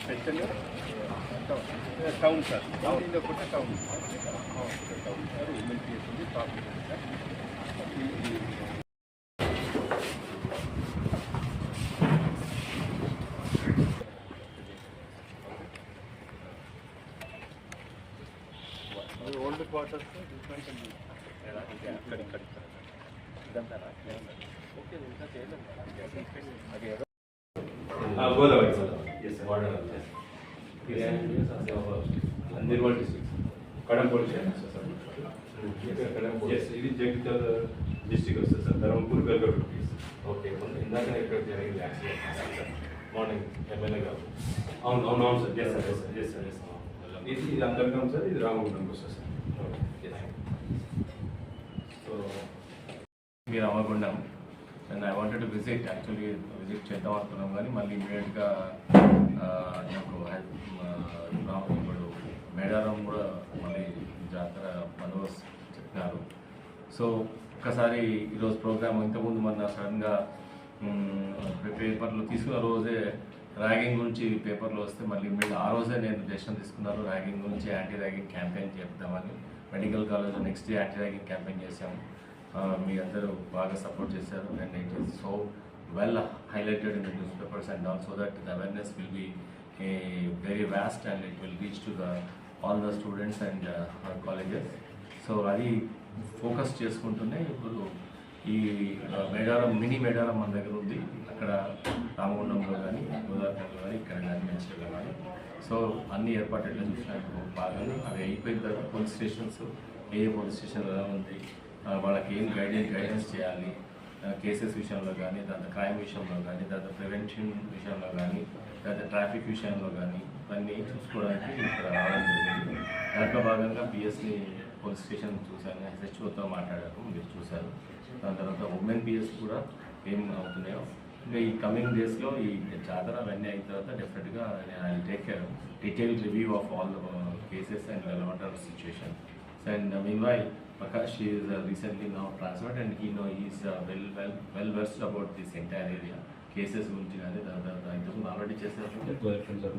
Special town sir టౌన్లో కూడా town town sir women PS ఉంది top sir old quarters different ఇక్కడ ఇక్కడ ఇదంతా ఓకే ఇంకా చేయలేదు అది ఏదో Godavari sir. Yes border Nirmal district Kadam police station sir yes ఇది జగిత్యాల డిస్ట్రిక్ట్ వస్తుంది సార్ ధర్మపూర్ వెల్గర్ ఓకే ఇందాక ఇక్కడ జరిగింది యాక్సిడెంట్ మార్నింగ్ ఎమ్మెల్యే గారు అవును అవును అవును sir yes sir yes sir yes sir yes ఇది ఇది అందరికం సార్ ఇది రామగుండంకి వస్తుంది సార్ సో మీరు అవ్వకుండాం and I wanted to visit actually visit చేద్దాం అనుకున్నాం కానీ మళ్ళీ ఇమీడియట్గా నాకు హెల్ప్ ఇప్పుడు మేడారం కూడా మళ్ళీ జాతర బందోబస్తు చెప్పినారు సో ఒక్కసారి ఈరోజు ప్రోగ్రామ్ ఇంతకుముందు మన సడన్గా పేపర్లు తీసుకున్న రోజే ర్యాగింగ్ గురించి పేపర్లో వస్తే మళ్ళీ మీరు ఆ రోజే నేను డెసిషన్ తీసుకున్నారు. ర్యాగింగ్ గురించి యాంటీ ర్యాగింగ్ క్యాంపెయిన్ చేద్దామని. మెడికల్ కాలేజ్లో next day anti ragging campaign చేశాము. మీ అందరూ బాగా సపోర్ట్ చేశారు and it is so well highlighted in the news papers and also that the awareness will be very vast and it will reach to the all the students and colleges so అది focus చేసుకుంటూనే ఇప్పుడు ఈ Medaram mini Medaram మన దగ్గర ఉంది. అక్కడ రామగుండంలో కానీ గోదావరిలో కానీ ఇక్కడ కానీ మంచిగా కానీ సో అన్ని ఏర్పాట్లు ఎట్లా చూసినా ఇప్పుడు బాగా అవి అయిపోయిన తర్వాత పోలీస్ స్టేషన్స్ ఏ ఏ పోలీస్ స్టేషన్ ఎలా ఉంది వాళ్ళకి ఏం గైడెన్స్ గైడెన్స్ చేయాలి? కేసెస్ విషయంలో కానీ దాని క్రైమ్ విషయంలో కానీ దాని ప్రివెన్షన్ విషయంలో కానీ లేదా ట్రాఫిక్ విషయంలో కానీ ఇవన్నీ చూసుకోవడానికి ఇక్కడ రావడం జరిగింది. దాంట్లో భాగంగా పిఎస్ని పోలీస్ స్టేషన్ చూశాను. హెచ్ఓతో మాట్లాడారు. మీరు చూశారు. దాని తర్వాత ఉమెన్ పిఎస్ కూడా ఏం అవుతున్నాయో. ఇంకా ఈ కమింగ్ డేస్లో ఈ జాతర అవన్నీ అయిన తర్వాత డెఫినెట్గా I take detail review of all cases and water situation And uh, meanwhile, Prakash is uh, recently now transferred and he know he's uh, well well well versed about this entire area. Cases గురించి కానీ ఇంతకుముందు already చేశారు.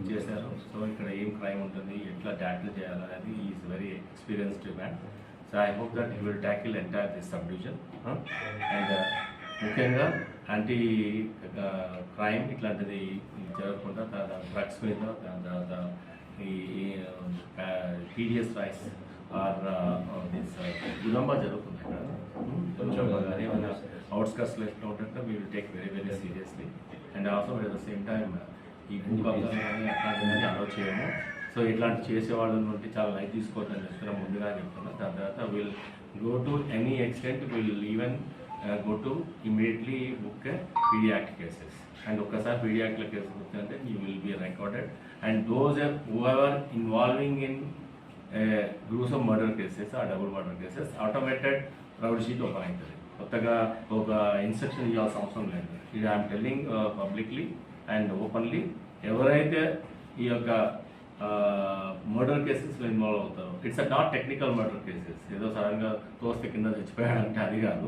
చేశారు. So ఇక్కడ ఏం crime ఉంటుంది ఎట్లా tackle చేయాలనేది is very experienced man so I hope that he will tackle entire this sub division and ముఖ్యంగా యాంటీ క్రైమ్ ఇట్లాంటిది జరగకుండా డ్రగ్స్ మీద దాని తర్వాత ఈ టీడీఎస్ రైస్ ఆర్ గులంబా జరుగుతుంది ఇక్కడ? కొంచెం ఏమైనా అవుట్స్కట్స్లో ఎట్లా ఉంటుంటే we will take very very seriously and also at the same time ఈ భూకంపం కానీ అలౌ చేయము. సో ఇట్లాంటి చేసేవాళ్ళ నుండి చాలా లైట్ తీసుకోవద్దని చెప్తున్నా ముందుగా చెప్తున్నా. దాని తర్వాత will go to any extent will even go to immediately book PD Act cases and ఒక్కసారి పీడియాక్టిక్ కేసెస్ అంటే you will be recorded and those who ever involving in gruesome murder cases uh double murder cases automated proud sheet open అవుతుంది. కొత్తగా ఒక instruction ఇవ్వాల్సిన అవసరం లేదు. ఇది I'm telling publicly and openly ఎవరైతే ఈ యొక్క మర్డర్ కేసెస్లో ఇన్వాల్వ్ అవుతారో it's a not technical murder cases ఏదో సడన్గా తోస్తే కింద చచ్చిపోయాడంటే అది కాదు.